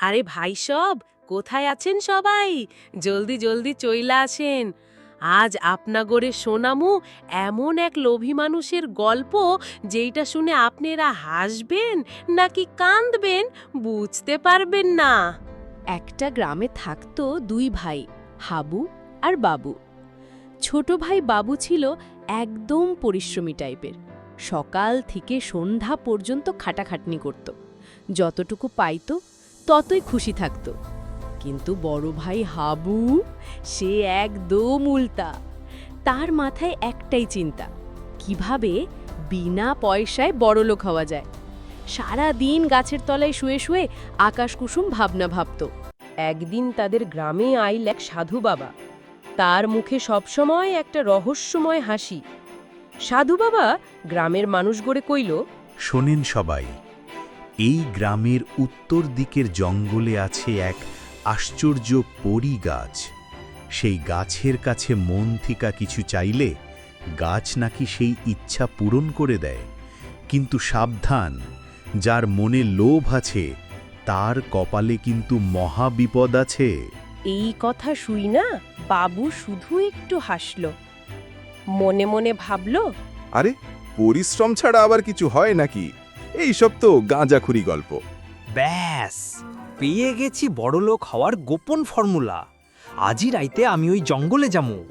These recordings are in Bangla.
আরে ভাই সব, কোথায় আছেন সবাই? জলদি জলদি চইলা আসেন। আজ আপনাগরে শোনামু এমন এক লোভী মানুষের গল্প যেইটা শুনে আপনারা হাসবেন নাকি কাঁদবেন বুঝতে পারবেন না। একটা গ্রামে থাকতো দুই ভাই, হাবু আর বাবু। ছোট ভাই বাবু ছিল একদম পরিশ্রমী টাইপের। সকাল থেকে সন্ধ্যা পর্যন্ত খাটাখাটনি করত। যতটুকু পাইতো ততই খুশি থাকত। কিন্তু বড় ভাই হাবু, সে একদম উল্টা। তার মাথায় একটাই চিন্তা, কীভাবে বিনা পয়সায় বড়লোক হওয়া যায়? সারা দিন গাছের তলায় শুয়ে শুয়ে আকাশ কুসুম ভাবনা ভাবত। একদিন তাদের গ্রামে আইল এক সাধু বাবা। তার মুখে সবসময় একটা রহস্যময় হাসি। সাধু বাবা গ্রামের মানুষ গড়ে কইল, শোনেন সবাই এই গ্রামের উত্তর দিকের জঙ্গলে আছে এক আশ্চর্য পরি গাছ সেই গাছের কাছে মন থিকা কিছু চাইলে গাছ নাকি সেই ইচ্ছা পূরণ করে দেয়। কিন্তু সাবধান যার মনে লোভ আছে তার কপালে কিন্তু মহা বিপদ আছে। এই কথা শুই না বাবু শুধু একটু হাসল। মনে মনে ভাবল আরে পরিশ্রম ছাড়া আবার কিছু হয় নাকি? এইসব তো গাঁজাখুরি গল্প। ব্যাস পেয়ে গেছি বড়লোক হওয়ার গোপন ফর্মুলা। আজই রাইতে আমি ওই জঙ্গলে যামু।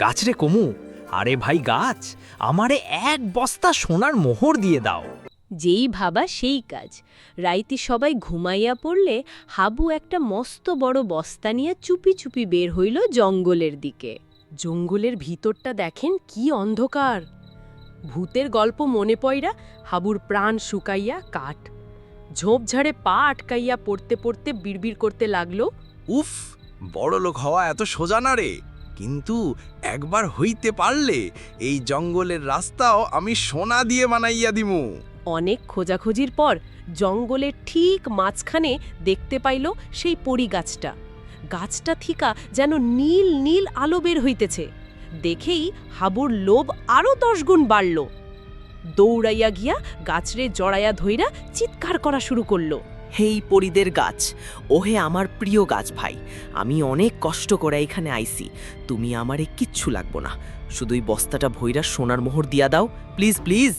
গাছরে কমু। আরে ভাই গাছ আমারে এক বস্তা সোনার মোহর দিয়ে দাও। যেই ভাবা সেই কাজ। রাইতে সবাই ঘুমাইয়া পড়লে হাবু একটা মস্ত বড় বস্তা নিয়ে চুপি চুপি বের হইল জঙ্গলের দিকে। জঙ্গলের ভিতরটা দেখেন কি অন্ধকার। ভূতের গল্প মনে পয়রা হাবুর প্রাণ শুকাইয়া কাঠ। ঝোপঝাড়ে পা আটকাইয়া পড়তে পড়তে বিড়বিড় করতে লাগল উফ বড় লোক হওয়া এত সোজা না রে। কিন্তু একবার হইতে পারলে এই জঙ্গলের রাস্তাও আমি সোনা দিয়ে বানাইয়া দিমু। অনেক খোঁজাখুঁজির পর জঙ্গলের ঠিক মাঝখানে দেখতে পাইল সেই পরি গাছটা গাছটা থিকা যেন নীল নীল আলো বের হইতেছে। দেখেই হাবুর লোভ আরও দশগুণ বাড়ল। দৌড়াইয়া গিয়া গাছরে জড়াইয়া ধইরা চিৎকার করা শুরু করল। হেই পরিদের গাছ ওহে আমার প্রিয় গাছ ভাই আমি অনেক কষ্ট করে এখানে আইসি তুমি আমারে কিচ্ছু লাগবো না শুধুই বস্তাটা ভৈরা সোনার মোহর দিয়া দাও প্লিজ প্লিজ।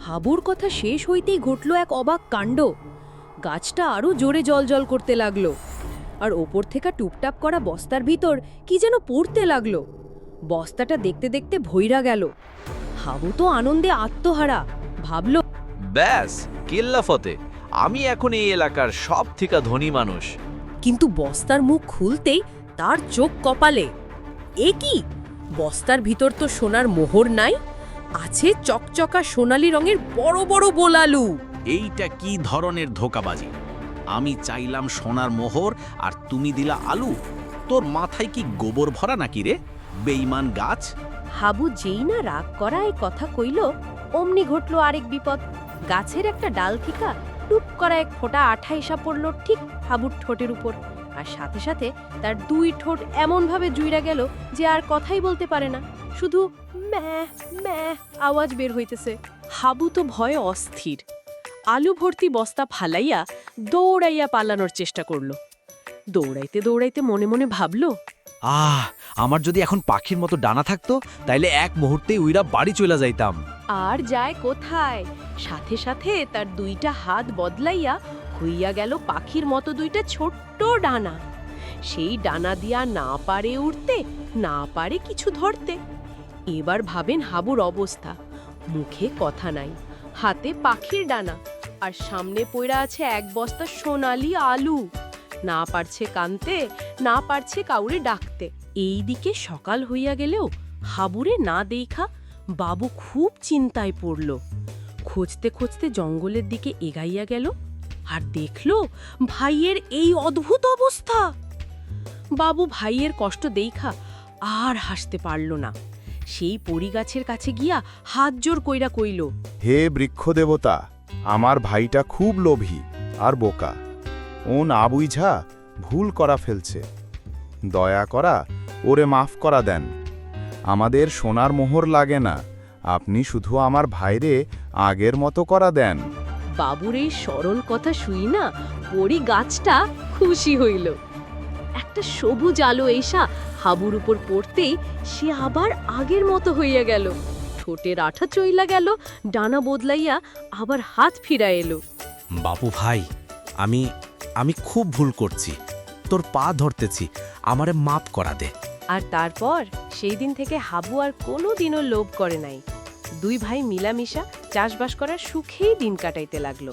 হাবুর কথা শেষ হইতেই ঘটল এক অবাক কাণ্ড। গাছটা আরও জোরে জলজল করতে লাগল আর ওপর থেকে টুপটাপ করা বস্তার ভিতর কি যেন পড়তে লাগল। বস্তাটা দেখতে দেখতে ভৈরা গেল। হাবু তো আনন্দে আত্মহারা ভাবল ব্যাস কেল্লা ফতে আমি এখন এই এলাকার সব থেকে ধনী মানুষ। কিন্তু বস্তার মুখ খুলতেই তার চোখ কপালে। এ কি? বস্তার ভিতর তো সোনার মোহর নাই আছে চকচকা সোনালি রঙের বড় বড় বোলালু। এইটা কি ধরনের ধোকাবাজি? আমি চাইলাম সোনার মোহর আর তুমি দিলা আলু। তোর মাথায় কি গোবর ভরা নাকি রে? বেইমান গাছ? হাবু যেই না রাগ করা এই কথা কইল, অমনি ঘটল আরেক বিপদ। গাছের একটা ডাল থিকা টুপ করা এক ফোঁটা আঠা এসা পড়ল ঠিক হাবুর ঠোঁটের উপর। আর সাথে সাথে তার দুই ঠোঁট এমনভাবে জুইরা গেল যে আর কথাই বলতে পারে না। শুধু ম্যাহ ম্যাহ আওয়াজ বের হইতেছে। হাবু তো ভয়ে অস্থির। আলু ভর্তি বস্তা ফালাইয়া দৌড়াইয়া পালানোর চেষ্টা করল। দৌড়াইতে দৌড়াইতে মনে মনে ভাবল আহ আমার যদি এখন পাখির মতো ডানা থাকতো তাইলে এক মুহূর্তেই উইরা বাড়ি চলে যাইতাম। আর যায় কোথায়? সাথে সাথে তার দুইটা হাত বদলাইয়া হইয়া গেল পাখির মতো দুইটা ছোট্ট ডানা। সেই ডানা দিয়া না পারে উড়তে না পারে কিছু ধরতে। এবার ভাবেন হাবুর অবস্থা। মুখে কথা নাই হাতে পাখির ডানা আর সামনে পড়া আছে এক বস্তা সোনালি আলু। না পারছে কানতে, না পারছে কাউরে ডাকতে। এই দিকে সকাল হইয়া গেলেও হাবুরে না দেখা বাবু খুব চিন্তায় পড়ল। খুঁজতে খুঁজতে জঙ্গলের দিকে এগাইয়া গেল আর দেখল ভাইয়ের এই অদ্ভুত অবস্থা। বাবু ভাইয়ের কষ্ট দেইখা আর হাসতে পারল না। সেই পরিগাছের কাছে গিয়া হাত জোর কইরা কইল, হে বৃক্ষ দেবতা আমার ভাইটা খুব লোভী আর বোকা। ও না বুঝা ভুল করা ফেলছে। দয়া করা ওরে মাফ করা দেন। আমাদের সোনার মোহর লাগে না আপনি শুধু আমার ভাইরে আগের মতো করা দেন। বাবুর এই সরল কথা শুই না পরি গাছটা খুশি হইল। একটা সবুজ আলো এসা হাবুর উপর পড়তেই সে আবার আগের মতো হইয়া গেল। ঠোঁটের আঠা চইলা গেল ডানা বদলাইয়া আবার হাত ফিরা এলো বাপু ভাই আমি আমি খুব ভুল করছি। তোর পা ধরতেছি, আমারে মাপ করা দে। আর তারপর সেই দিন থেকে হাবু আর কোনো দিনও লোভ করে নাই। দুই ভাই মিলামিশা চাষবাস করার সুখেই দিন কাটাইতে লাগল।